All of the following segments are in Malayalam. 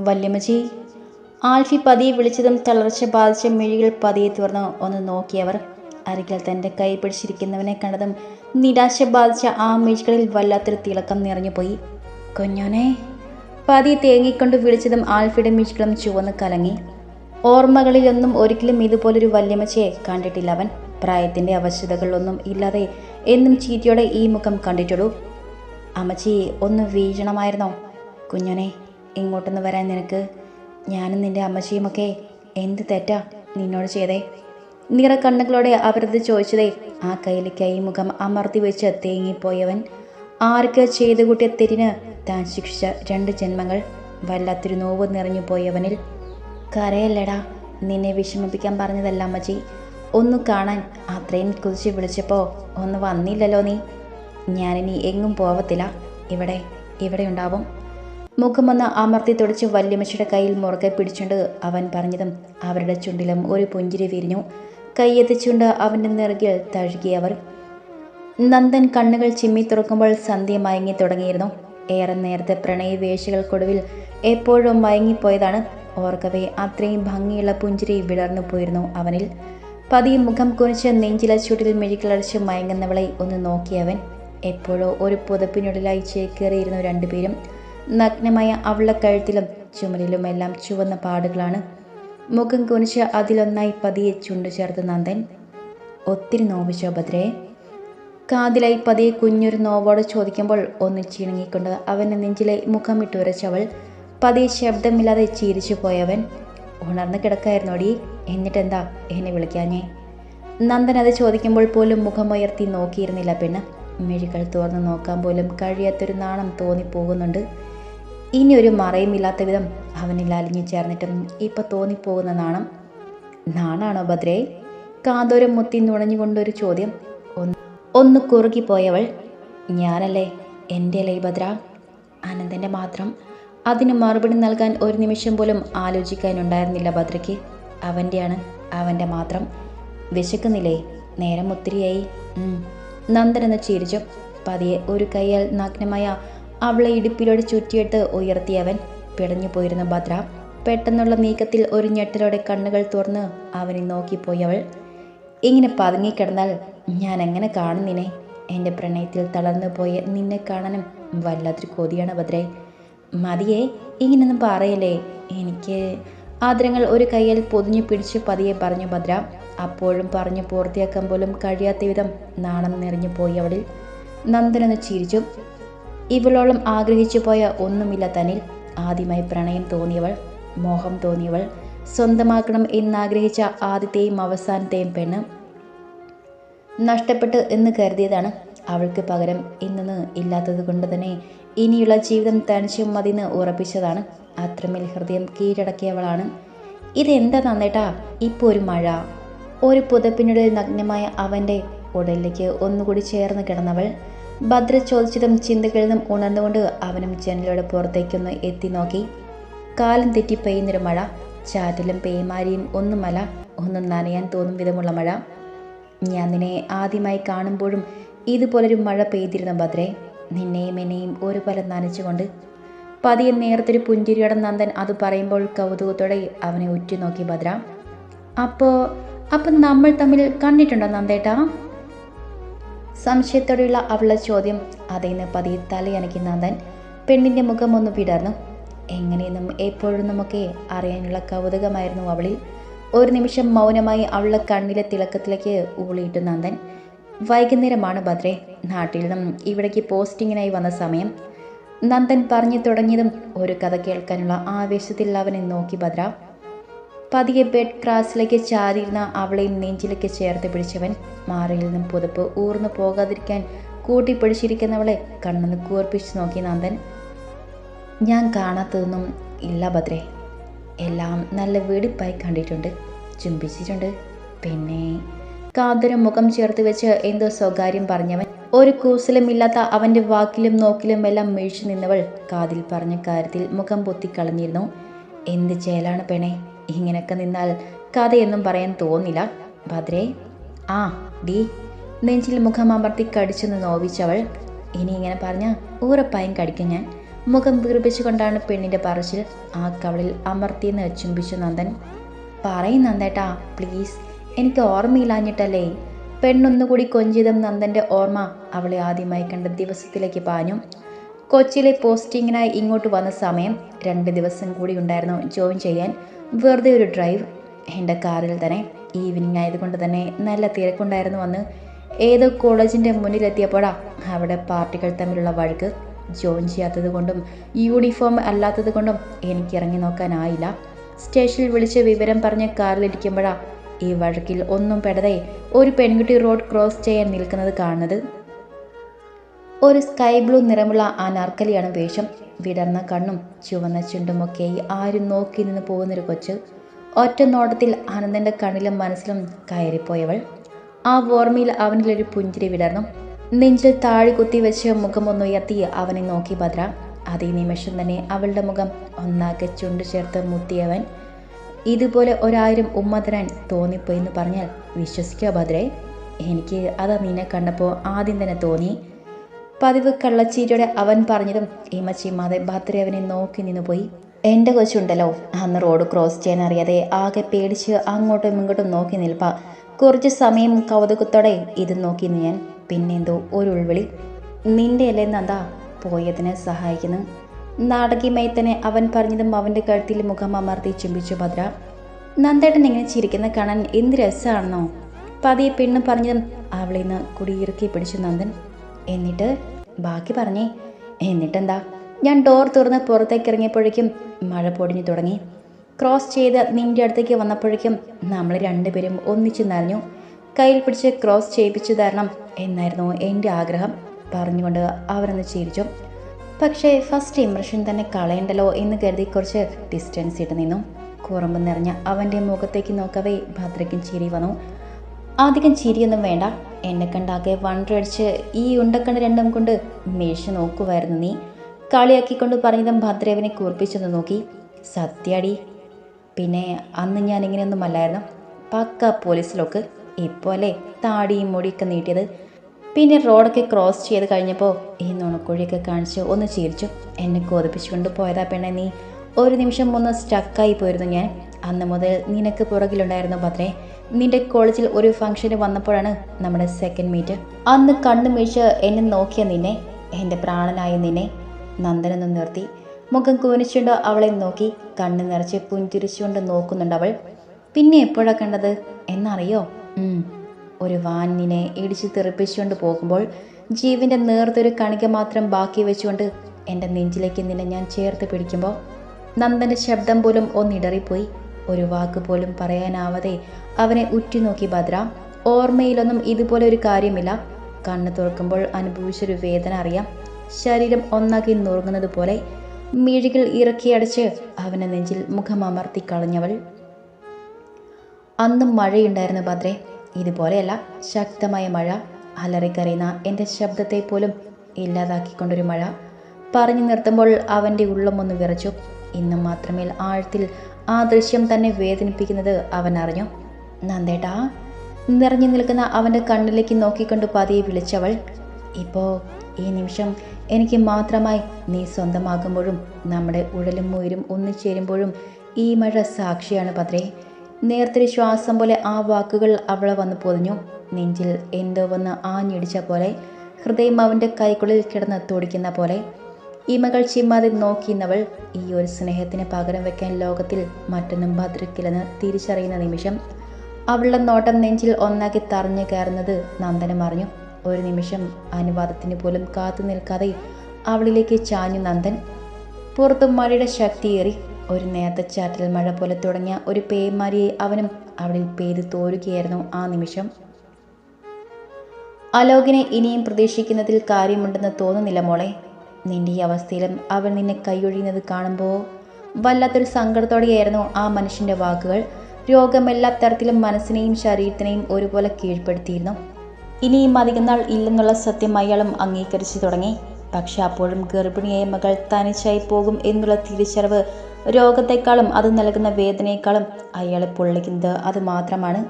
വല്യമ്മച്ചി. ആൽഫി പതിയെ വിളിച്ചതും തളർച്ച ബാധിച്ച മിഴികൾ പതിയെ തുറന്ന് ഒന്ന് നോക്കിയവർ. അരികിൽ തന്റെ കൈ പിടിച്ചിരിക്കുന്നവനെ കണ്ടതും നിരാശ ബാധിച്ച ആ മിഴികളിൽ വല്ലാത്തൊരു തിളക്കം നിറഞ്ഞുപോയി. കുഞ്ഞോനെ പതി തേങ്ങിക്കൊണ്ട് വിളിച്ചതും ആൽഫിയുടെ മിഴികളും ചുവന്ന് കലങ്ങി. ഓർമ്മകളിലൊന്നും ഒരിക്കലും ഇതുപോലൊരു വല്യമ്മച്ചയെ കണ്ടിട്ടില്ല അവൻ. പ്രായത്തിന്റെ അവശതകളൊന്നും ഇല്ലാതെ എന്നും ചീറ്റിയോടെ ഈ മുഖം കണ്ടിട്ടുള്ളൂ. അമ്മച്ചി ഒന്ന് വീഴണമായിരുന്നോ? കുഞ്ഞോനെ ഇങ്ങോട്ടൊന്ന് വരാൻ നിനക്ക്. ഞാനും നിന്റെ അമ്മച്ചിയുമൊക്കെ എന്ത് തെറ്റാ നിന്നോട് ചെയ്തേ? നിറ കണ്ണുകളോടെ അവരത് ചോദിച്ചതേ ആ കയ്യിൽ കൈമുഖം അമർത്തി വെച്ച് തേങ്ങിപ്പോയവൻ. ആർക്ക് ചെയ്തു കൂട്ടിയ തെറ്റിന് താൻ ശിക്ഷിച്ച രണ്ട് ജന്മങ്ങൾ വല്ലാത്തൊരു നോവ് നിറഞ്ഞു പോയവനിൽ. കരയല്ലടാ നിന്നെ വിഷമിപ്പിക്കാൻ പറഞ്ഞതല്ല അമ്മച്ചി. ഒന്ന് കാണാൻ അത്രയും കുതിച്ച് വിളിച്ചപ്പോൾ ഒന്ന് വന്നില്ലല്ലോ നീ. ഞാനിനി എങ്ങും പോവത്തില്ല. ഇവിടെ ഇവിടെ ഉണ്ടാവും. മുഖമൊന്ന് അമർത്തി തുടച്ച് വല്യമ്മച്ചിയുടെ കയ്യിൽ മുറുകെ പിടിച്ചുകൊണ്ട് അവൻ പറഞ്ഞതും അവരുടെ ചുണ്ടിലും ഒരു പുഞ്ചിരി വിരിഞ്ഞു. കൈയെത്തിച്ചുകൊണ്ട് അവന്റെ നിറകിൽ തഴുകിയവർ. നന്ദൻ കണ്ണുകൾ ചിമ്മി തുറക്കുമ്പോൾ സന്ധ്യ മയങ്ങി തുടങ്ങിയിരുന്നു. ഏറെ നേരത്തെ പ്രണയവേശികൾക്കൊടുവിൽ എപ്പോഴും മയങ്ങിപ്പോയതാണ്. ഓർക്കവേ അത്രയും ഭംഗിയുള്ള പുഞ്ചിരി വിളർന്നു പോയിരുന്നു അവനിൽ. പതിയെ മുഖം കുനിച്ച് നെഞ്ചില ചുട്ടിൽ മെഴുകിളടിച്ച് മയങ്ങുന്നവളെ ഒന്ന് നോക്കിയവൻ. എപ്പോഴോ ഒരു പുതപ്പിനുള്ളിലായി ചേക്കേറിയിരുന്നു രണ്ടുപേരും. നഗ്നമായ അവളക്കഴുത്തിലും ചുമലിലുമെല്ലാം ചുവന്ന പാടുകളാണ്. മുഖം കുനിച്ച് അതിലൊന്നായി പതിയെ ചുണ്ടു ചേർത്ത് നന്ദൻ ഒത്തിരി നോവിച്ചോ ഭദ്രേ കാതിലായി പതിയെ കുഞ്ഞൊരു നോവോട് ചോദിക്കുമ്പോൾ ഒന്ന് ചിണുങ്ങിക്കൊണ്ട് അവന്റെ നെഞ്ചിലെ മുഖമിട്ട് ഉരച്ചവൾ പതിയെ ശബ്ദമില്ലാതെ ചിരിച്ചു പോയവൻ ഉണർന്ന് കിടക്കായിരുന്നോടി എന്നിട്ടെന്താ എന്നെ വിളിക്കാഞ്ഞേ? നന്ദൻ അത് ചോദിക്കുമ്പോൾ പോലും മുഖമുയർത്തി നോക്കിയിരുന്നില്ല പെണ്ണ്. മിഴികൾ തുറന്ന് നോക്കാൻ പോലും കഴിയാത്തൊരു നാണം തോന്നിപ്പോകുന്നുണ്ട്. ഇനി ഒരു മറയുമില്ലാത്ത വിധം അവനിൽ അലിഞ്ഞു ചേർന്നിട്ടും ഇപ്പം തോന്നിപ്പോകുന്ന നാണം. നാണാണോ ഭദ്രേ? കാതോരം മുത്തി നുണഞ്ഞുകൊണ്ടൊരു ചോദ്യം. ഒന്ന് ഒന്ന് കുറുകിപ്പോയവൾ. ഞാനല്ലേ എന്റെ അല്ലേ ഭദ്ര? അനന്തന്റെ മാത്രം. അതിന് മറുപടി നൽകാൻ ഒരു നിമിഷം പോലും ആലോചിക്കാനുണ്ടായിരുന്നില്ല ഭദ്രയ്ക്ക്. അവന്റെയാണ് അവന്റെ മാത്രം. വിശക്കുന്നില്ലേ? നേരം ഒത്തിരിയായി. നന്ദനെന്ന് ചിരിച്ചു. പതിയെ ഒരു കൈയാൽ നഗ്നമായ അവളെ ഇടുപ്പിലൂടെ ചുറ്റിയിട്ട് ഉയർത്തിയവൻ പിടഞ്ഞു പോയിരുന്ന ഭദ്ര പെട്ടെന്നുള്ള നീക്കത്തിൽ ഒരു ഞെട്ടലോടെ കണ്ണുകൾ തുറന്ന് അവനെ നോക്കിപ്പോയവൾ ഇങ്ങനെ പതുങ്ങിക്കിടന്നാൽ ഞാൻ എങ്ങനെ കാണും നിന്നെ എന്റെ പ്രണയത്തിൽ തളർന്നു പോയ നിന്നെ കാണാനും വല്ലാത്തൊരു കൊതിയാണ് ഭദ്രേ. മതിയെ ഇങ്ങനൊന്നും പറയല്ലേ? എനിക്ക് ആദരങ്ങൾ ഒരു കയ്യിൽ പൊതിഞ്ഞു പിടിച്ച് പതിയെ പറഞ്ഞു ഭദ്ര. അപ്പോഴും പറഞ്ഞു പൂർത്തിയാക്കാൻ പോലും കഴിയാത്ത വിധം നാണം നിറഞ്ഞു പോയി അവളിൽ. നന്ദനൊന്ന് ചിരിച്ചു. ഇവളോളം ആഗ്രഹിച്ചു പോയ ഒന്നുമില്ല തന്നിൽ ആദ്യമായി പ്രണയം തോന്നിയവൾ മോഹം തോന്നിയവൾ സ്വന്തമാക്കണം എന്നാഗ്രഹിച്ച ആദ്യത്തെയും അവസാനത്തെയും പെണ്ണ് നഷ്ടപ്പെട്ട് എന്ന് കരുതിയതാണ്. അവൾക്ക് പകരം ഇന്ന് ഇല്ലാത്തത് കൊണ്ട് തന്നെ ഇനിയുള്ള ജീവിതം തനിച്ചും മതിന്ന് ഉറപ്പിച്ചതാണ്. അത്രമേൽ ഹൃദയം കീഴടക്കിയവളാണ്. ഇതെന്താ നന്നേട്ടാ? ഇപ്പോൾ ഒരു മഴ. ഒരു പുതപ്പിനുള്ളിൽ നഗ്നമായ അവന്റെ ഉടലിലേക്ക് ഒന്നുകൂടി ചേർന്ന് കിടന്നവൾ. ഭദ്ര ചോദിച്ചതും ചിന്തകളിൽ ഉണർന്നുകൊണ്ട് അവനും ജനലോട് പുറത്തേക്കൊന്ന് എത്തി നോക്കി. കാലം തെറ്റി പെയ്യുന്നൊരു മഴ ചാറ്റലും പേമാരിയും ഒന്നുമല്ല ഒന്നും നനയാൻ തോന്നും വിധമുള്ള മഴ. ഞാൻ നിന്നെ ആദ്യമായി കാണുമ്പോഴും ഇതുപോലൊരു മഴ പെയ്തിരുന്ന ഭദ്രേ. നിന്നെയും എന്നെയും ഒരു നനച്ചുകൊണ്ട്. പതിയെ നേരത്തൊരു പുഞ്ചിരിയുടെ നന്ദൻ അത് പറയുമ്പോൾ കൗതുകത്തോടെ അവനെ ഉറ്റുനോക്കി ഭദ്ര. അപ്പോൾ അപ്പം നമ്മൾ തമ്മിൽ കണ്ടിട്ടുണ്ടോ നന്ദേട്ടാ? സംശയത്തോടെയുള്ള അവളുടെ ചോദ്യം. അതേന്ന് പതിയെ തലയനക്കി നന്ദൻ പെണ്ണിന്റെ മുഖം ഒന്ന് വിടർന്നു എങ്ങനെയെന്നും എപ്പോഴെന്നുമൊക്കെ അറിയാനുള്ള കൗതുകമായിരുന്നു അവളിൽ. ഒരു നിമിഷം മൗനമായി അവളുടെ കണ്ണിലെ തിളക്കത്തിലേക്ക് ഊളിയിട്ടു നന്ദൻ. വൈകുന്നേരമാണ് ഭദ്രേ. നാട്ടിൽ നിന്നും ഇവിടേക്ക് പോസ്റ്റിങ്ങിനായി വന്ന സമയം. നന്ദൻ പറഞ്ഞു തുടങ്ങിയതും ഒരു കഥ കേൾക്കാനുള്ള ആവേശത്തിൽ അവനെ നോക്കി ഭദ്ര. പതിയെ ബെഡ് ക്രാസിലേക്ക് ചാരിയിരുന്ന അവളെയും നെഞ്ചിലേക്ക് ചേർത്ത് പിടിച്ചവൻ മാറിയിൽ നിന്നും പുതപ്പ് ഊർന്നു പോകാതിരിക്കാൻ കൂട്ടിപ്പിടിച്ചിരിക്കുന്നവളെ കണ്ണെന്ന് കൂർപ്പിച്ച് നോക്കി നന്ദൻ. ഞാൻ കാണാത്തതൊന്നും ഇല്ല ഭദ്രേ. എല്ലാം നല്ല വെടിപ്പായി കണ്ടിട്ടുണ്ട്. ചുംബിച്ചിട്ടുണ്ട്. പിന്നെ കാതരം മുഖം ചേർത്ത് വെച്ച് എന്തോ സ്വകാര്യം പറഞ്ഞവൻ. ഒരു കൂസലുമില്ലാത്ത അവന്റെ വാക്കിലും നോക്കിലും എല്ലാം മിഴിച്ചു നിന്നവൾ കാതിൽ പറഞ്ഞ കാര്യത്തിൽ മുഖം പൊത്തിക്കളഞ്ഞിരുന്നു. എന്ത് ചേലാണ് പെണേ? ഇങ്ങനെയൊക്കെ നിന്നാൽ കഥയൊന്നും പറയാൻ തോന്നില്ല. ഭദ്രേ ആ ഡി. നെഞ്ചിൽ മുഖം അമർത്തി കടിച്ചെന്ന് നോവിച്ചവൾ. ഇനി ഇങ്ങനെ പറഞ്ഞ ഉറപ്പായും കടിക്കും ഞാൻ. മുഖം വീർപ്പിച്ചുകൊണ്ടാണ് പെണ്ണിന്റെ പറച്ചിൽ ആ കവളിൽ അമർത്തിയെന്ന് ചുംബിച്ചു നന്ദൻ. പറയും നന്ദേട്ടാ പ്ലീസ്. എനിക്ക് ഓർമ്മയില്ലാഞ്ഞിട്ടല്ലേ. പെണ്ണൊന്നുകൂടി കൊഞ്ചിതം നന്ദന്റെ ഓർമ്മ അവളെ ആദ്യമായി കണ്ട ദിവസത്തിലേക്ക് പാഞ്ഞു. കൊച്ചിയിലെ പോസ്റ്റിങ്ങിനായി ഇങ്ങോട്ട് വന്ന സമയം രണ്ട് ദിവസം കൂടി ഉണ്ടായിരുന്നു ജോയിൻ ചെയ്യാൻ. വെറുതെ ഒരു ഡ്രൈവ് എന്റെ കാറിൽ തന്നെ ഈവനിങ് ആയതുകൊണ്ട് തന്നെ നല്ല തിരക്കുണ്ടായിരുന്നു വന്ന് ഏതോ കോളേജിന്റെ മുന്നിലെത്തിയപ്പോഴാ അവിടെ പാർട്ടികൾ തമ്മിലുള്ള വഴക്ക്. ജോയിൻ ചെയ്യാത്തത് കൊണ്ടും യൂണിഫോം അല്ലാത്തത് കൊണ്ടും എനിക്ക് ഇറങ്ങി നോക്കാനായില്ല. സ്റ്റേഷനിൽ വിളിച്ച് വിവരം പറഞ്ഞ് കാറിലിരിക്കുമ്പോഴാ ഈ വഴക്കിൽ ഒന്നും പെടതെ ഒരു പെൺകുട്ടി റോഡ് ക്രോസ് ചെയ്യാൻ നിൽക്കുന്നത് കാണുന്നത്. ഒരു സ്കൈ ബ്ലൂ നിറമുള്ള അനാർക്കലിയാണ് വേഷം. വിടർന്ന കണ്ണും ചുവന്ന ചുണ്ടുമൊക്കെയായി ആരും നോക്കി നിന്ന് പോകുന്നൊരു കൊച്ച്. ഒറ്റ നോട്ടത്തിൽ ആനന്ദന്റെ കണ്ണിലും മനസ്സിലും കയറിപ്പോയവൾ. ആ ഓർമ്മയിൽ അവനിലൊരു പുഞ്ചിരി വിടർന്നു. നെഞ്ചിൽ താഴി കുത്തി വെച്ച് മുഖമൊന്നുയർത്തി അവനെ നോക്കി ഭദ്ര. അതേ നിമിഷം തന്നെ അവളുടെ മുഖം ഒന്നാകെ ചുണ്ടു ചേർത്ത് മുത്തിയവൻ. ഇതുപോലെ ഒരായിരം ഉമ്മ തരാൻ തോന്നിപ്പോയി എന്ന് പറഞ്ഞാൽ വിശ്വസിക്കുക ഭദ്രേ? എനിക്ക് അത് നിന്നെ കണ്ടപ്പോൾ ആദ്യം തന്നെ തോന്നി. പതിവ് കള്ളച്ചീരിയോടെ അവൻ പറഞ്ഞതും ഇമച്ചിമാതെ ഭദ്ര അവനെ നോക്കി നിന്നു പോയി എന്റെ കൊച്ചുണ്ടല്ലോ അന്ന് റോഡ് ക്രോസ് ചെയ്യാൻ അറിയാതെ ആകെ പേടിച്ച് അങ്ങോട്ടും ഇങ്ങോട്ടും നോക്കി നിൽപ്പ. കുറച്ച് സമയം കൗതുകത്തോടെ ഇത് നോക്കി ഞാൻ. പിന്നെന്തോ ഒരു ഉൾവിളി. നിന്റെ അല്ലേ നന്ദാ പോയതിനെ സഹായിക്കുന്നു. നാടകീയമായി തന്നെ അവൻ പറഞ്ഞതും അവന്റെ കഴുത്തിൽ മുഖം അമർത്തി ചുംബിച്ചു ഭദ്ര. നന്ദേട്ടൻ ഇങ്ങനെ ചിരിക്കുന്ന കാണാൻ എന്ത് രസമാണെന്നോ പതിയെ പെണ്ണ് പറഞ്ഞതും അവളിന്ന് കുടിയിറക്കി പിടിച്ചു നന്ദൻ. എന്നിട്ട് ബാക്കി പറഞ്ഞേ. എന്നിട്ടെന്താ? ഞാൻ ഡോർ തുറന്ന് പുറത്തേക്ക് ഇറങ്ങിയപ്പോഴേക്കും മഴ പൊടിഞ്ഞു തുടങ്ങി. ക്രോസ് ചെയ്ത് നിന്റെ അടുത്തേക്ക് വന്നപ്പോഴേക്കും നമ്മൾ രണ്ടുപേരും ഒന്നിച്ചു നനഞ്ഞു. കയ്യിൽ പിടിച്ച് ക്രോസ് ചെയ്യിപ്പിച്ചു തരണം എന്നായിരുന്നു എന്റെ ആഗ്രഹം. പറഞ്ഞുകൊണ്ട് അവരൊന്ന് ചിരിച്ചു. പക്ഷേ ഫസ്റ്റ് ഇംപ്രഷൻ തന്നെ കളയണ്ടല്ലോ എന്ന് കരുതി കുറച്ച് ഡിസ്റ്റൻസ് ഇട്ട് നിന്നു. കുറുമ്പ് നിറഞ്ഞ അവന്റെ മുഖത്തേക്ക് നോക്കവേ ഭദ്രയ്ക്കും ചിരി വന്നു. അധികം ചിരിയൊന്നും വേണ്ട. എന്നെ കണ്ടാകെ വണ്ടടിച്ച് ഈ ഉണ്ടക്കണ്ണ് രണ്ടും കൊണ്ട് മേശ നോക്കുമായിരുന്നു നീ. കളിയാക്കിക്കൊണ്ട് പറഞ്ഞതും ഭദ്രേവനെ കൂർപ്പിച്ചൊന്ന് നോക്കി. സത്യാടി പിന്നെ അന്ന് ഞാൻ ഇങ്ങനെയൊന്നും അല്ലായിരുന്നു പക്ക പോലീസിലൊക്കെ. ഇപ്പോൾ അല്ലേ? താടിയും മുടിയൊക്കെ നീട്ടിയത്. പിന്നെ റോഡൊക്കെ ക്രോസ് ചെയ്ത് കഴിഞ്ഞപ്പോൾ ഈ നുണക്കുഴിയൊക്കെ കാണിച്ച് ഒന്ന് ചിരിച്ചു. എന്നെ കൊതിപ്പിച്ചുകൊണ്ട് പോയതാ പെണ്ണെ നീ. ഒരു നിമിഷം ഒന്ന് സ്റ്റക്കായി പോയിരുന്നു ഞാൻ. അന്ന് മുതൽ നിനക്ക് പുറകിലുണ്ടായിരുന്നു ഭദ്രേ. നിന്റെ കോളേജിൽ ഒരു ഫംഗ്ഷന് വന്നപ്പോഴാണ് നമ്മുടെ സെക്കൻഡ് മീറ്റ് അന്ന് കണ്ണു മീഴ്ച എന്നെ നോക്കിയ നിന്നെ എന്റെ പ്രാണനായ നിന്നെ നന്ദനൊന്ന് നിർത്തി. മുഖം കൂനിച്ചുകൊണ്ട് അവളെ നോക്കി കണ്ണ് നിറച്ച് പുഞ്ചിരിച്ചുകൊണ്ട് നോക്കുന്നുണ്ട് അവൾ. പിന്നെ എപ്പോഴാണ് കണ്ടത്? എന്നറിയോ? ഒരു വാനിനെ ഇടിച്ചു തെറിപ്പിച്ചുകൊണ്ട് പോകുമ്പോൾ ജീവന്റെ നേർത്തൊരു കണിക മാത്രം ബാക്കി വെച്ചുകൊണ്ട് എന്റെ നെഞ്ചിലേക്ക് നിന്നെ ഞാൻ ചേർത്ത് പിടിക്കുമ്പോൾ നന്ദന്റെ ശബ്ദം പോലും ഒന്നിടറിപ്പോയി. ഒരു വാക്ക് പോലും പറയാനാവാതെ അവനെ ഉറ്റുനോക്കി ഭദ്ര ഓർമ്മയിലൊന്നും ഇതുപോലെ ഒരു കാര്യമില്ല. കണ്ണ് തുറക്കുമ്പോൾ അനുഭവിച്ചൊരു വേദന അറിയാം. ശരീരം ഒന്നാക്കി നുറുങ്ങുന്നത് പോലെ മിഴികൾ ഇറക്കിയടച്ച് അവനെ നെഞ്ചിൽ മുഖമമർത്തി കളഞ്ഞവൾ. അന്നും മഴയുണ്ടായിരുന്നു ഭദ്രേ. ഇതുപോലെയല്ല ശക്തമായ മഴ അലറിക്കറിയുന്ന എന്റെ ശബ്ദത്തെ പോലും ഇല്ലാതാക്കിക്കൊണ്ടൊരു മഴ. പറഞ്ഞു നിർത്തുമ്പോൾ അവന്റെ ഉള്ളമൊന്ന് വിറച്ചു. ഇന്നും മാത്രമേ ആഴത്തിൽ ആ ദൃശ്യം തന്നെ വേദനിപ്പിക്കുന്നത് അവൻ അറിഞ്ഞു. നന്ദേട്ടാ നിറഞ്ഞു നിൽക്കുന്ന അവന്റെ കണ്ണിലേക്ക് നോക്കിക്കൊണ്ട് പതിയെ വിളിച്ചവൾ ഇപ്പോൾ ഈ നിമിഷം എനിക്ക് മാത്രമായി നീ സ്വന്തമാകുമ്പോഴും നമ്മുടെ ഉടലും മുയലും ഒന്നിച്ചേരുമ്പോഴും ഈ മഴ സാക്ഷിയാണ് പത്രേ നേരത്തെ ശ്വാസം പോലെ ആ വാക്കുകൾ അവളെ വന്ന് പൊതിഞ്ഞു. നെഞ്ചിൽ എന്തോ വന്ന് ആഞ്ഞിടിച്ച പോലെ ഹൃദയം അവന്റെ കൈക്കുള്ളിൽ കിടന്ന് തുടിക്കുന്ന പോലെ. ഇമകൾ ചിമ്മാതെ നോക്കിയിരുന്നവൾ ഈ ഒരു സ്നേഹത്തിന് പകരം വെക്കാൻ ലോകത്തിൽ മറ്റൊന്നും ഭദ്രക്കില്ലെന്ന് തിരിച്ചറിയുന്ന നിമിഷം അവളുടെ നോട്ടം നെഞ്ചിൽ ഒന്നാക്കി തറഞ്ഞു കയറുന്നത് നന്ദനം അറിഞ്ഞു. ഒരു നിമിഷം അനുവാദത്തിന് പോലും കാത്തു നിൽക്കാതെ അവളിലേക്ക് ചാഞ്ഞു നന്ദൻ. പുറത്തു മഴയുടെ ശക്തിയേറി ഒരു നേർത്തച്ചാറ്റൽ മഴ പോലെ തുടങ്ങിയ ഒരു പേമാരിയെ അവനും അവളിൽ പെയ്ത് തോരുകയായിരുന്നു ആ നിമിഷം. അലോകിനെ ഇനിയും പ്രതീക്ഷിക്കുന്നതിൽ കാര്യമുണ്ടെന്ന് തോന്നുന്നില്ല മോളെ. നിന്റെ ഈ അവസ്ഥയിലും അവൾ നിന്നെ കൈയൊഴിയുന്നത് കാണുമ്പോൾ വല്ലാത്തൊരു സങ്കടത്തോടെയായിരുന്നു ആ മനുഷ്യന്റെ വാക്കുകൾ. രോഗം എല്ലാ തരത്തിലും മനസ്സിനെയും ശരീരത്തിനെയും ഒരുപോലെ കീഴ്പ്പെടുത്തിയിരുന്നു. ഇനിയും അധികം നാൾ ഇല്ലെന്നുള്ള സത്യം അയാളും അംഗീകരിച്ചു തുടങ്ങി. പക്ഷെ അപ്പോഴും ഗർഭിണിയായ മകൾ തനിച്ചായി പോകും എന്നുള്ള തിരിച്ചറിവ് രോഗത്തെക്കാളും അത് നൽകുന്ന വേദനയെക്കാളും അയാളെ പൊള്ളിക്കുന്നത് അത് മാത്രമാണ്.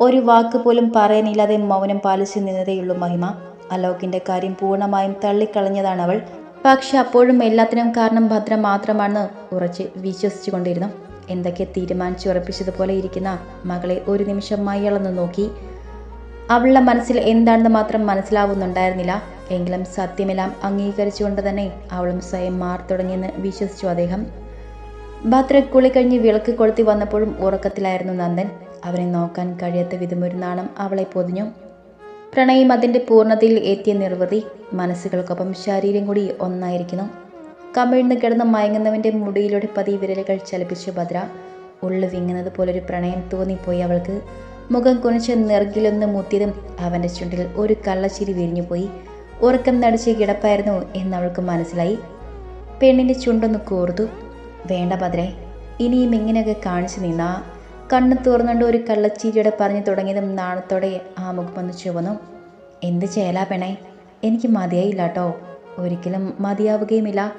ഒരു വാക്ക് പോലും പറയാനില്ലാതെ മൗനം പാലിച്ചു നിന്നതേയുള്ളൂ മഹിമ. അലോകിന്റെ കാര്യം പൂർണമായും തള്ളിക്കളഞ്ഞതാണ് അവൾ. പക്ഷെ അപ്പോഴും എല്ലാത്തിനും കാരണം ഭദ്ര മാത്രമാണെന്ന് ഉറച്ച് വിശ്വസിച്ചു കൊണ്ടിരുന്നു എന്തൊക്കെ തീരുമാനിച്ചുറപ്പിച്ചതുപോലെ ഇരിക്കുന്ന മകളെ ഒരു നിമിഷം മയളന്ന് നോക്കി. അവളുടെ മനസ്സിൽ എന്താണെന്ന് മാത്രം മനസ്സിലാവുന്നുണ്ടായിരുന്നില്ല. എങ്കിലും സത്യമെല്ലാം അംഗീകരിച്ചുകൊണ്ട് തന്നെ അവളും സ്വയം മാറി തുടങ്ങിയെന്ന് വിശ്വസിച്ചു അദ്ദേഹം. ഭദ്ര കുളി കഴിഞ്ഞ് വിളക്ക് കൊളുത്തി വന്നപ്പോഴും ഉറക്കത്തിലായിരുന്നു നന്ദൻ. അവനെ നോക്കാൻ കഴിയാത്ത വിധമൊരു നാണം അവളെ പൊതിഞ്ഞു. പ്രണയം അതിന്റെ പൂർണതയിൽ എത്തിയ നിർവൃതി മനസ്സുകൾക്കൊപ്പം ശരീരം കൂടി ഒന്നായിരിക്കുന്നു. കമിഴ്ന്ന് കിടന്ന് മയങ്ങുന്നവന്റെ മുടിയിലൂടെ പതി വിരലുകൾ ചലിപ്പിച്ചു ഭദ്ര ഉള്ളു വിങ്ങുന്നത് പോലൊരു പ്രണയം തോന്നിപ്പോയി അവൾക്ക്. മുഖം കുനിച്ച് നിറകിലൊന്ന് മുത്തിയതും അവന്റെ ചുണ്ടിൽ ഒരു കള്ളച്ചിരി വിരിഞ്ഞുപോയി. ഉറക്കം നടിച്ച് കിടപ്പായിരുന്നു എന്നവൾക്ക് മനസ്സിലായി. പെണ്ണിന്റെ ചുണ്ടൊന്ന് കോർത്തു വേണ്ട ഭദ്രേ ഇനിയും ഇങ്ങനെയൊക്കെ കാണിച്ചു നിന്നാ കണ്ണ് തുറന്നുകൊണ്ട് ഒരു കള്ളച്ചീരിയോടെ പറഞ്ഞു തുടങ്ങിയതും നാണത്തോടെ ആ മുഖമൊന്ന് ചുവന്നു. എന്ത് ചെയ്യലാ പെണേ എനിക്ക് മതിയായില്ല കേട്ടോ ഒരിക്കലും മതിയാവുകയുമില്ല.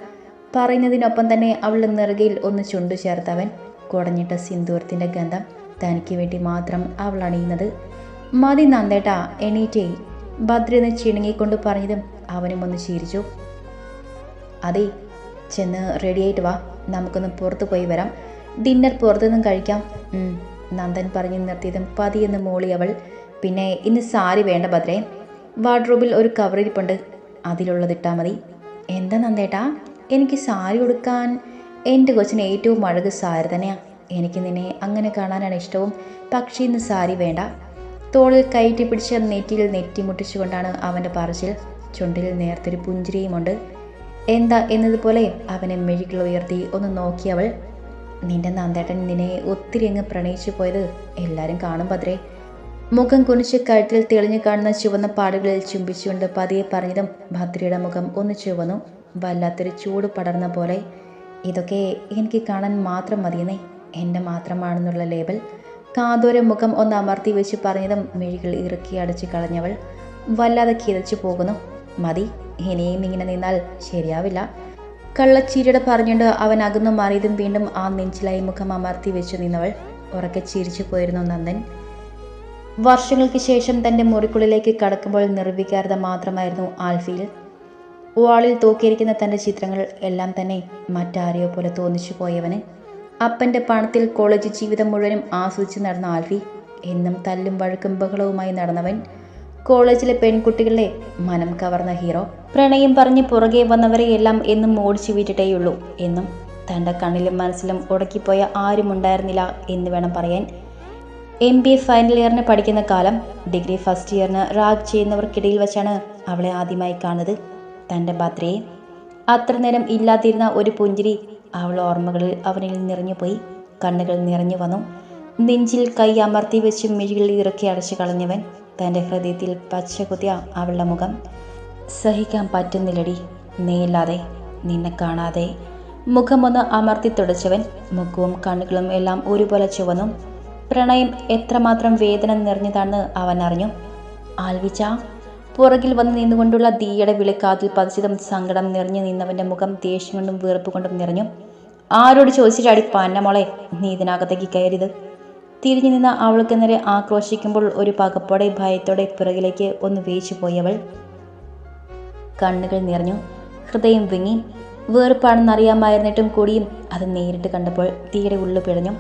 പറയുന്നതിനൊപ്പം തന്നെ അവളുടെ നെറുകയിൽ ഒന്ന് ചുണ്ടു ചേർത്തവൻ കുടഞ്ഞിട്ട സിന്ദൂരത്തിന്റെ ഗന്ധം തനിക്ക് വേണ്ടി മാത്രം അവൾ അണിയുന്നത്. മതി നന്ദേട്ടാ എണീറ്റേ. ഭദ്രന്ന് ചിണുങ്ങിക്കൊണ്ട് പറഞ്ഞതും അവനും ഒന്ന് ചിരിച്ചു. അതെ ചെന്ന് റെഡിയായിട്ട് വാ. നമുക്കൊന്ന് പുറത്തു പോയി വരാം. ഡിന്നർ പുറത്തുനിന്നും കഴിക്കാം. നന്ദൻ പറഞ്ഞു നിർത്തിയതും പതിയെന്ന് മോളി അവൾ. പിന്നെ ഇന്ന് സാരി വേണ്ട ഭദ്രേ. വാർഡ്രോബിൽ ഒരു കവറിരിപ്പുണ്ട്. അതിലുള്ളതിട്ടാൽ മതി. എന്താ നന്ദേട്ടാ? എനിക്ക് സാരി ഉടുക്കാൻ എന്റെ കൊച്ചിന് ഏറ്റവും അഴക് സാരി തന്നെയാ. എനിക്ക് നിന്നെ അങ്ങനെ കാണാനാണ് ഇഷ്ടവും. പക്ഷേ ഇന്ന് സാരി വേണ്ട. തോളിൽ കയറ്റി പിടിച്ച നെറ്റിയിൽ നെറ്റിമുട്ടിച്ചുകൊണ്ടാണ് അവന്റെ പറച്ചിൽ. ചുണ്ടിൽ നേർത്തൊരു പുഞ്ചിരിയുമുണ്ട്. എന്താ എന്നതുപോലെ അവനെ മെഴുകിൽ ഉയർത്തി ഒന്ന് നോക്കി അവൾ. നിന്റെ നന്ദേട്ടൻ നിന്നെ ഒത്തിരി അങ്ങ് പ്രണയിച്ചു പോയത് എല്ലാവരും കാണും പത്രേ മുഖം കുനിച്ച് കഴുത്തിൽ തെളിഞ്ഞു കാണുന്ന ചുവന്ന പാടുകളിൽ ചുംബിച്ചുകൊണ്ട് പതിയെ പറഞ്ഞതും ഭദ്രയുടെ മുഖം ഒന്ന് ചുവന്നു വല്ലാത്തൊരു ചൂട് പടർന്ന പോലെ. ഇതൊക്കെ എനിക്ക് കാണാൻ മാത്രം മതിയെന്നേ എന്റെ മാത്രമാണെന്നുള്ള ലേബൽ. കാതോര മുഖം ഒന്ന് അമർത്തി വെച്ച് പറഞ്ഞതും മെഴികൾ ഇറുക്കി അടച്ചു കളഞ്ഞവൾ. വല്ലാതെ കിതച്ചു പോകുന്നു. മതി ഇനിയും ഇങ്ങനെ നിന്നാൽ ശരിയാവില്ല. കള്ളച്ചീരിയുടെ പറഞ്ഞുകൊണ്ട് അവൻ അകന്നു മാറിയതും വീണ്ടും ആ നെഞ്ചിലായി മുഖം അമർത്തി വെച്ചു നിന്നവൾ ഉറക്കെ ചിരിച്ചു പോയിരുന്നു നന്ദൻ. വർഷങ്ങൾക്ക് ശേഷം തന്റെ മുറിക്കുള്ളിലേക്ക് കടക്കുമ്പോൾ നിർവികാരത മാത്രമായിരുന്നു ആൽഫിയിൽ. വാളിൽ തൂക്കിയിരിക്കുന്ന തന്റെ ചിത്രങ്ങൾ എല്ലാം തന്നെ മറ്റാരെയോ പോലെ തോന്നിച്ചു പോയവന്. അപ്പന്റെ പണത്തിൽ കോളേജ് ജീവിതം മുഴുവനും ആസ്വദിച്ച് നടന്ന ആൽഫി എന്നും തല്ലും വഴക്കും ബഹളവുമായി നടന്നവൻ കോളേജിലെ പെൺകുട്ടികളുടെ മനം കവർന്ന ഹീറോ. പ്രണയം പറഞ്ഞ് പുറകെ വന്നവരെയെല്ലാം എന്നും ഓടിച്ചു വിട്ടിട്ടേയുള്ളൂ. എന്നും തന്റെ കണ്ണിലും മനസ്സിലും ഉടക്കിപ്പോയ ആരുമുണ്ടായിരുന്നില്ല എന്ന് വേണം പറയാൻ. എം ബി എ ഫൈനൽ ഇയറിന് പഠിക്കുന്ന കാലം ഡിഗ്രി ഫസ്റ്റ് ഇയറിന് റാഗ് ചെയ്യുന്നവർക്കിടയിൽ വെച്ചാണ് അവളെ ആദ്യമായി കാണുന്നത്. തന്റെ ഭദ്രയെ അത്ര നേരം ഇല്ലാതിരുന്ന ഒരു പുഞ്ചിരി അവളെ ഓർമ്മകളിൽ അവനിൽ നിറഞ്ഞുപോയി കണ്ണുകൾ നിറഞ്ഞു വന്നു. നെഞ്ചിൽ കൈ അമർത്തി വെച്ച് മിഴികളിൽ ഇറക്കി അടച്ചു കളഞ്ഞവൻ തന്റെ ഹൃദയത്തിൽ പച്ച കുത്തിയ അവളുടെ മുഖം. സഹിക്കാൻ പറ്റുന്നില്ലടി. നീയില്ലാതെ നിന്നെ കാണാതെ. മുഖമൊന്ന് അമർത്തി തുടച്ചവൻ മുഖവും കണ്ണുകളും എല്ലാം ഒരുപോലെ ചുവന്നും പ്രണയം എത്രമാത്രം വേദന നിറഞ്ഞതാണെന്ന് അവൻ അറിഞ്ഞു. ആൽവിച്ച പുറകിൽ വന്ന് നിന്നുകൊണ്ടുള്ള ദീയുടെ വിളിക്കാതിൽ കാതിൽ പതിച്ചതും സങ്കടം നിറഞ്ഞു നിന്നവന്റെ മുഖം ദേഷ്യം കൊണ്ടും വീർപ്പ് കൊണ്ടും നിറഞ്ഞു. ആരോട് ചോദിച്ചിട്ടാടി പന്ന മോളെ നീ ഇതിനകത്തേക്ക് കയറിയത്? തിരിഞ്ഞു നിന്ന അവൾക്ക് നേരെ ആക്രോശിക്കുമ്പോൾ ഒരു പകപ്പോടെ ഭയത്തോടെ പിറകിലേക്ക് ഒന്ന് വേച്ചു പോയവൾ കണ്ണുകൾ നിറഞ്ഞു. ഹൃദയം വിങ്ങി. വേർപ്പാണെന്നറിയാമായിരുന്നിട്ടും കൂടിയും അത് നേരിട്ട് കണ്ടപ്പോൾ തീരെ ഉള്ളു പിഴഞ്ഞു.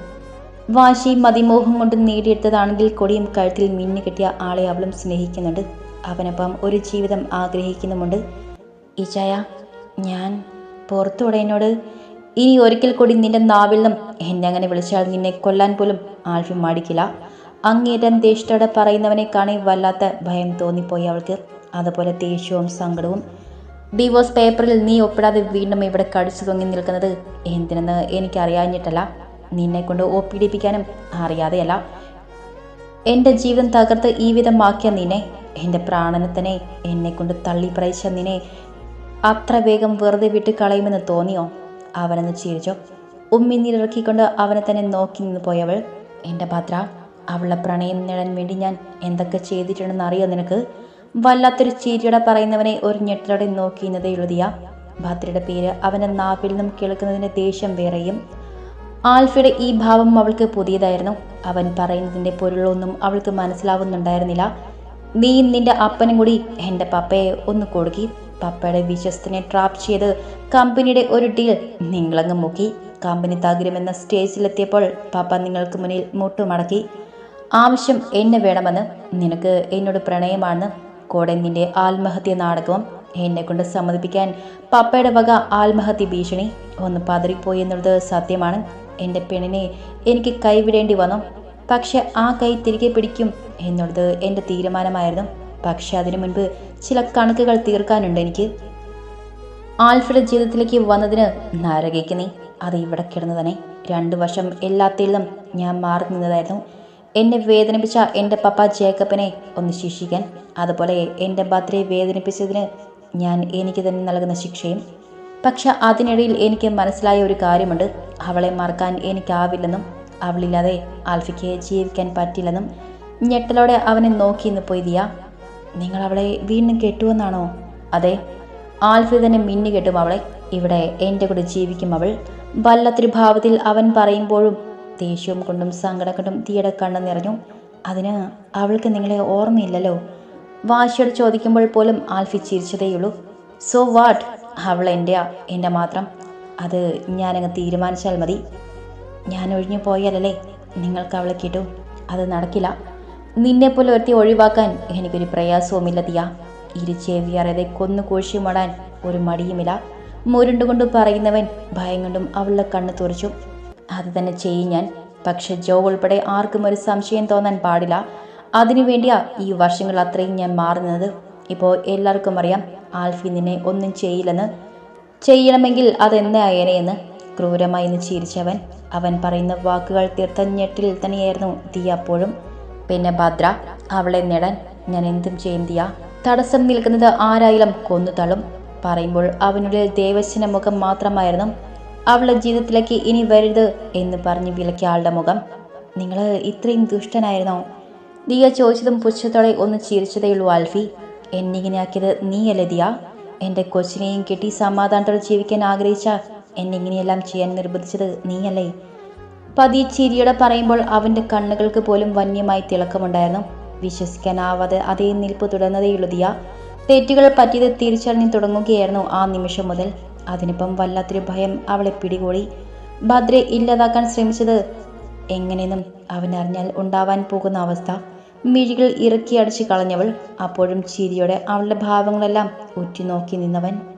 വാശി മതിമോഹം കൊണ്ട് നേടിയെടുത്തതാണെങ്കിൽ കൊടിയും കഴുത്തിൽ മിന്നു കിട്ടിയ ആളെ അവളും സ്നേഹിക്കുന്നുണ്ട്. അവനൊപ്പം ഒരു ജീവിതം ആഗ്രഹിക്കുന്നുമുണ്ട്. ഈച്ചായ ഞാൻ പുറത്തൂടെ എന്നോട് ഇനി ഒരിക്കൽ കൂടി നിന്റെ നാവിൽ നിന്നും എന്നെ അങ്ങനെ വിളിച്ചാൽ നിന്നെ കൊല്ലാൻ പോലും ആൽഫി മടിക്കില്ല. അങ്ങേറ്റം ദേഷ്ടോടെ പറയുന്നവനെ കാണി വല്ലാത്ത ഭയം തോന്നിപ്പോയി അവൾക്ക്. അതുപോലെ ദേഷ്യവും സങ്കടവും. ഡിവോഴ്സ് പേപ്പറിൽ നീ ഒപ്പിടാതെ വീണ്ടും ഇവിടെ കടിച്ചു തൊങ്ങി നിൽക്കുന്നത് എന്തിനെന്ന് എനിക്കറിയാഞ്ഞിട്ടല്ല. നിന്നെ കൊണ്ട് ഒപ്പിടിപ്പിക്കാനും അറിയാതെയല്ല. എന്റെ ജീവിതം തകർത്ത് ഈ വിധമാക്കിയ നിന്നെ എന്റെ പ്രാണനെ തന്നെ എന്നെ കൊണ്ട് തള്ളി പറയിച്ച നിന്നെ അത്ര വേഗം വെറുതെ വിട്ട് കളയുമെന്ന് തോന്നിയോ? അവനെന്ന് ചിരിച്ചു. ഉമ്മിനീരിറക്കിക്കൊണ്ട് അവനെ തന്നെ നോക്കി നിന്ന് പോയവൾ എന്റെ ഭദ്ര അവളുടെ പ്രണയം നേടാൻ വേണ്ടി ഞാൻ എന്തൊക്കെ ചെയ്തിട്ടുണ്ടെന്ന് അറിയോ നിനക്ക്? വല്ലാത്തൊരു ചീരിയുടെ പറയുന്നവനെ ഒരു ഞെട്ടലോടെ നോക്കി നോക്കിയിരുന്നതേ എഴുതിയ. ഭദ്രയുടെ പേര് അവന്റെ നാവിൽ നിന്നും കേൾക്കുന്നതിന്റെ ദേഷ്യം വേറെയും. ആൽഫയുടെ ഈ ഭാവം അവൾക്ക് പുതിയതായിരുന്നു. അവൻ പറയുന്നതിന്റെ പൊരുളൊന്നും അവൾക്ക് മനസ്സിലാവുന്നുണ്ടായിരുന്നില്ല. നീ നിന്റെ അപ്പനും കൂടി എന്റെ പപ്പയെ ഒന്ന് കൊടുക്കി. പപ്പയുടെ വിശ്വസ്തനെ ട്രാപ്പ് ചെയ്ത് കമ്പനിയുടെ ഒരു ഡീൽ നിങ്ങളങ്ങ് മുക്കി. കമ്പനി തകരുമെന്ന സ്റ്റേജിലെത്തിയപ്പോൾ പപ്പ നിങ്ങൾക്ക് മുന്നിൽ മുട്ടുമടക്കി. ആവശ്യം എന്നെ വേണമെന്ന്. നിനക്ക് എന്നോട് പ്രണയമാണെന്ന്. കൂടെ നിന്റെ ആത്മഹത്യ നാടകവും എന്നെ കൊണ്ട് സമ്മതിപ്പിക്കാൻ പപ്പയുടെ വക ആത്മഹത്യ ഭീഷണി ഒന്ന് പതറിപ്പോയി എന്നുള്ളത് സത്യമാണ്. എന്റെ പെണ്ണിനെ എനിക്ക് കൈവിടേണ്ടി വന്നു. പക്ഷെ ആ കൈ തിരികെ പിടിക്കും എന്നുള്ളത് എന്റെ തീരുമാനമായിരുന്നു. പക്ഷെ അതിനു മുൻപ് ചില കണക്കുകൾ തീർക്കാനുണ്ട് എനിക്ക്. ആൽഫ്രഡ് ജീവിതത്തിലേക്ക് വന്നതിന് നരകയ്ക്ക് നീ. അത് ഇവിടെ കിടന്നു തന്നെ. രണ്ടു വർഷം എല്ലാത്തിലും ഞാൻ മാറി നിന്നതായിരുന്നു. എന്നെ വേദനിപ്പിച്ച എന്റെ പപ്പ ജേക്കബിനെ ഒന്ന് ശിക്ഷിക്കാൻ. അതുപോലെ എന്റെ ഭദ്രയെ വേദനിപ്പിച്ചതിന് ഞാൻ എനിക്ക് തന്നെ നൽകുന്ന ശിക്ഷയും. പക്ഷെ അതിനിടയിൽ എനിക്ക് മനസ്സിലായ ഒരു കാര്യമുണ്ട്. അവളെ മറക്കാൻ എനിക്കാവില്ലെന്നും അവളില്ലാതെ ആൽഫിക്ക് ജീവിക്കാൻ പറ്റില്ലെന്നും ഞെട്ടലോടെ അവനെ നോക്കി നിന്ന് പോയി ദിയ. നിങ്ങൾ അവളെ വീണ്ടും കെട്ടുവെന്നാണോ? അതെ ആൽഫി തന്നെ മിന്നി കെട്ടും അവളെ. ഇവിടെ എന്റെ കൂടെ ജീവിക്കും അവൾ. വല്ലത്തൊരു ഭാവത്തിൽ അവൻ പറയുമ്പോഴും ദേഷ്യവും കൊണ്ടും സങ്കടം കൊണ്ടും തീയുടെ നിറഞ്ഞു. അതിന് അവൾക്ക് നിങ്ങളെ ഓർമ്മയില്ലല്ലോ? വാശിയോട് ചോദിക്കുമ്പോൾ പോലും ആൽഫി ചിരിച്ചതേയുള്ളൂ. സോ വാട്ട് അവൾ എന്റെ എന്റെ മാത്രം. അത് ഞാനങ്ങ് തീരുമാനിച്ചാൽ മതി. ഞാൻ ഒഴിഞ്ഞു പോയാലല്ലേ നിങ്ങൾക്ക് അവളെ കിട്ടൂ. അത് നടക്കില്ല. നിന്നെപ്പോലെ ഒരുത്തി ഒഴിവാക്കാൻ എനിക്കൊരു പ്രയാസവുമില്ല ദിയ. ഇരിച്ചേവിയറിയതെ കൊന്നു കോഴി മടാൻ ഒരു മടിയുമില്ല. മുരുണ്ടുകൊണ്ട് പറയുന്നവൻ ഭയം കൊണ്ടും അവളുടെ കണ്ണ് തുറച്ചു. അത് തന്നെ ചെയ്യും ഞാൻ. പക്ഷെ ജോ ഉൾപ്പെടെ ആർക്കും ഒരു സംശയം തോന്നാൻ പാടില്ല. അതിനുവേണ്ടിയാ ഈ വർഷങ്ങൾ അത്രയും ഞാൻ മാറുന്നത് ഇപ്പോൾ എല്ലാവർക്കും അറിയാം ആൽഫി നിന്നെ ഒന്നും ചെയ്യില്ലെന്ന്. ചെയ്യണമെങ്കിൽ അതെന്നായേനെയെന്ന് ക്രൂരമായി നിന്ന് ചിരിച്ചവൻ. അവൻ പറയുന്ന വാക്കുകൾ തീർത്ത ഞെട്ടിൽ തന്നെയായിരുന്നു ദിയ അപ്പോഴും. പിന്നെ ഭദ്ര അവളെ നേടാൻ ഞാൻ എന്തും ചെയ്യും ദിയ. തടസ്സം നിൽക്കുന്നത് ആരായാലും കൊന്നു തള്ളും. പറയുമ്പോൾ അവനുള്ളിൽ ദേവശന മുഖം മാത്രമായിരുന്നു. അവളുടെ ജീവിതത്തിലേക്ക് ഇനി വരരുത് എന്ന് പറഞ്ഞ് വിലക്കിയ ആളുടെ മുഖം. നിങ്ങൾ ഇത്രയും ദുഷ്ടനായിരുന്നോ? ദിയ ചോദിച്ചതും പുച്ഛത്തോടെ ഒന്ന് ചിരിച്ചതേയുള്ളൂ ആൽഫി. എന്നിങ്ങനെയാക്കിയത് നീയല്ലേ ദിയ? എന്റെ കൊച്ചിനെയും കിട്ടി സമാധാനത്തോടെ ജീവിക്കാൻ ആഗ്രഹിച്ച എന്നിങ്ങനെയെല്ലാം ചെയ്യാൻ നിർബന്ധിച്ചത് നീയല്ലേ? പതിയെ ചിരിയോടെ പറയുമ്പോൾ അവന്റെ കണ്ണുകൾക്ക് പോലും വന്യമായി തിളക്കമുണ്ടായിരുന്നു. വിശ്വസിക്കാനാവാതെ അതേ നിൽപ്പ് തുടർന്നതേയുള്ളൂ ദിയ. തെറ്റുകൾ പറ്റിയത് തിരിച്ചറിഞ്ഞു തുടങ്ങുകയായിരുന്നു ആ നിമിഷം മുതൽ. അതിനിപ്പം വല്ലാത്തൊരു ഭയം അവളെ പിടികൂടി. ഭദ്രയെ ഇല്ലാതാക്കാൻ ശ്രമിച്ചത് എങ്ങനെയെന്നും അവനറിഞ്ഞാൽ ഉണ്ടാവാൻ പോകുന്ന അവസ്ഥ. മിഴികൾ ഇറക്കി അടിച്ച് കളഞ്ഞവൾ അപ്പോഴും ചിരിയോടെ അവളുടെ ഭാവങ്ങളെല്ലാം ഉറ്റുനോക്കി നിന്നവൻ.